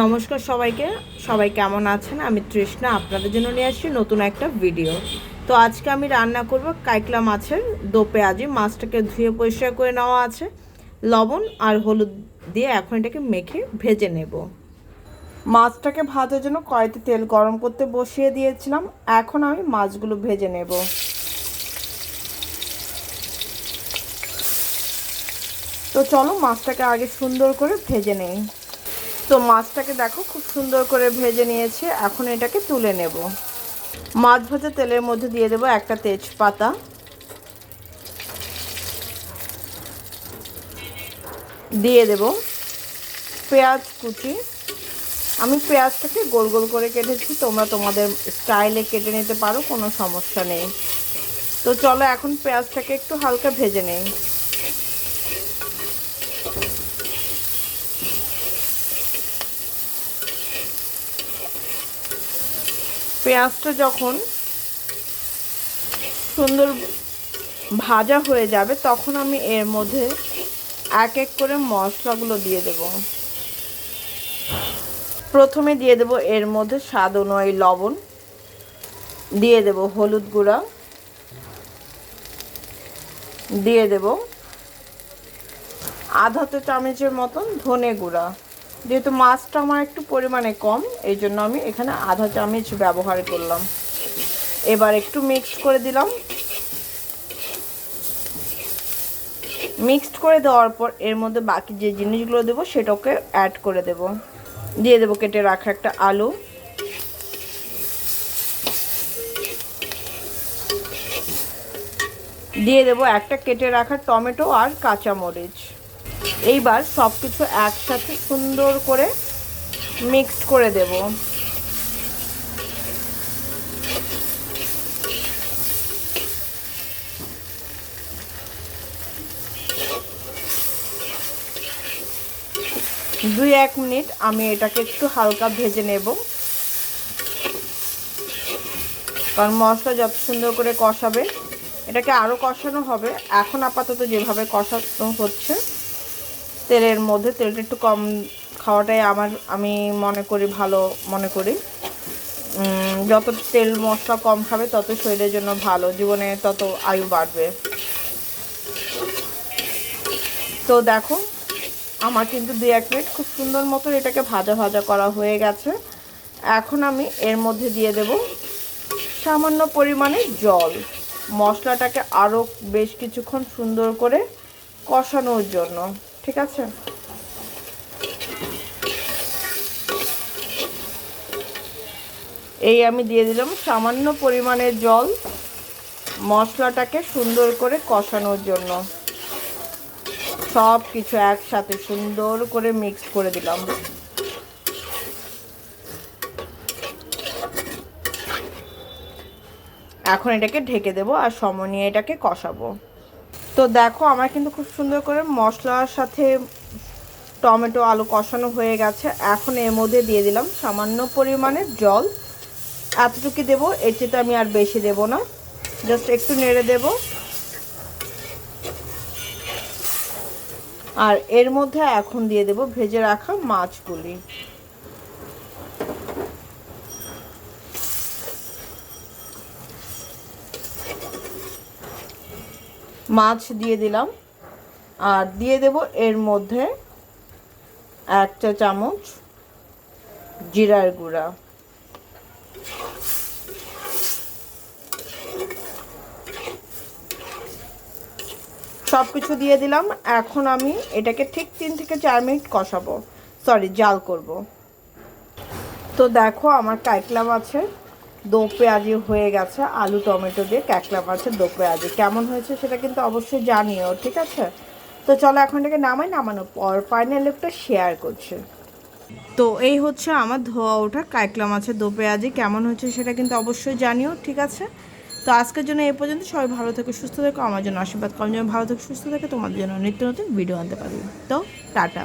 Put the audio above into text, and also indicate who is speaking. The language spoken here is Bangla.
Speaker 1: নমস্কার সবাইকে। সবাই কেমন আছেন? আমি তৃষ্ণা, আপনাদের জন্য নিয়ে আসছি নতুন একটা ভিডিও। তো আজকে আমি রান্না করব কাইকলা মাছের দো পেঁয়াজি। মাছটাকে ধুয়ে পরিষ্কার করে নেওয়া আছে, লবণ আর হলুদ দিয়ে এখন এটাকে মেখে ভেজে নেব। মাছটাকে ভাজার জন্য কড়াইতে তেল গরম করতে বসিয়ে দিয়েছিলাম। এখন আমি মাছগুলো ভেজে নেব। তো চলো মাছটাকে আগে সুন্দর করে ভেজে নেই। তো মাছটাকে দেখো, খুব সুন্দর করে ভেজে নিয়েছি। এখন এটাকে তুলে নেব। মাছ ভাজা তেলের মধ্যে দিয়ে দেবো একটা তেজপাতা। দিয়ে দেব পেঁয়াজ কুচি। আমি পেঁয়াজটাকে গোল গোল করে কেটেছি, তোমরা তোমাদের স্টাইলে কেটে নিতে পারো, কোনো সমস্যা নেই। তো চলো এখন পেঁয়াজটাকে একটু হালকা ভেজে নেই। পেঁয়াজটা যখন সুন্দর ভাজা হয়ে যাবে, তখন আমি এর মধ্যে এক এক করে মশলাগুলো দিয়ে দেব। প্রথমে দিয়ে দেব এর মধ্যে স্বাদ অনুযায়ী লবণ, দিয়ে দেব হলুদ গুঁড়া, দিয়ে দেব আধা চা চামচের মতন ধনে গুঁড়া। যেহেতু মাছটা আমার একটু পরিমাণে কম, এই জন্য আমি এখানে আধা চামচ ব্যবহার করলাম। এবার একটু মিক্সড করে দিলাম। মিক্সড করে দেওয়ার পর এর মধ্যে বাকি যে জিনিসগুলো দেবো, সেটাকে অ্যাড করে দেব। দিয়ে দেবো কেটে রাখা একটা আলু। দিয়ে দেবো একটা কেটে রাখা টমেটো আর কাঁচামরিচ। এইবার সব কিছু একসাথে সুন্দর করে মিক্সড করে দেব। দুই এক মিনিট আমি এটাকে একটু হালকা ভেজে নেব। কারণ মশলা যত সুন্দর করে কষাবে, এটাকে আরও কষানো হবে। এখন আপাতত যেভাবে কষানো হচ্ছে তেলের মধ্যে, তেলটা একটু কম খাওয়াটাই আমার, আমি মনে করি ভালো মনে করি। যত তেল মশলা কম খাবে, তত শরীরের জন্য ভালো, জীবনে তত আয়ু বাড়বে। তো দেখো, আমার কিন্তু দু এক মিনিট খুব সুন্দর মতো এটাকে ভাজা ভাজা করা হয়ে গেছে। এখন আমি এর মধ্যে দিয়ে দেব সামান্য পরিমাণে জল। মশলাটাকে আরও বেশ কিছুক্ষণ সুন্দর করে কষানোর জন্য। ঠিক আছে? এই আমি দিয়ে দিলাম সামান্য পরিমাণে জল মশলাটাকে সুন্দর করে কষানোর জন্য। সব কিছু একসাথে সুন্দর করে মিক্স করে দিলাম। এখন এটাকে ঢেকে দেবো আর সময় নিয়ে এটাকে কষাবো। তো দেখো, আমার কিন্তু খুব সুন্দর করে মশলার সাথে টমেটো আলু কষানো হয়ে গেছে। এখন এর মধ্যে দিয়ে দিলাম সামান্য পরিমাণের জল। এতটুকু দেবো, এর চেয়ে আমি আর বেশি দেব না। জাস্ট একটু নেড়ে দেব। আর এর মধ্যে এখন দিয়ে দেব ভেজে রাখা মাছগুলি। মাছ দিয়ে দিলাম। আর দিয়ে দেব এর মধ্যে এক চা চামচ জিরার গুঁড়া। সব কিছু দিয়ে দিলাম। এখন আমি এটাকে ঠিক তিন থেকে চার মিনিট কষাবো। সরি জাল করব। তো দেখো আমার কাইকলা মাছের দো পেঁয়াজি হয়ে গেছে, আলু, টমেটো দিয়ে ক্যাকলা মাছের দো পেঁয়াজি। কেমন হয়েছে সেটা কিন্তু অবশ্যই জানিও, ঠিক আছে? তো চলো এখন এটাকে নামাই, নামানোর পর ফাইনাল লুকটা শেয়ার করছে। তো এই হচ্ছে আমার ধোয়া ওঠা কাইকলা মাছের দো পেঁয়াজি, কেমন হয়েছে সেটা কিন্তু অবশ্যই জানিও, ঠিক আছে? তো আজকের জন্য এই পর্যন্ত, সবাই ভালো থেকে, সুস্থ থেকো, আমার জন্য আশীর্বাদ, কম যেন ভালো থেকে, সুস্থ থাকে, তোমাদের জন্য নিত্য নতুন ভিডিও আনতে পারি তো টাটা।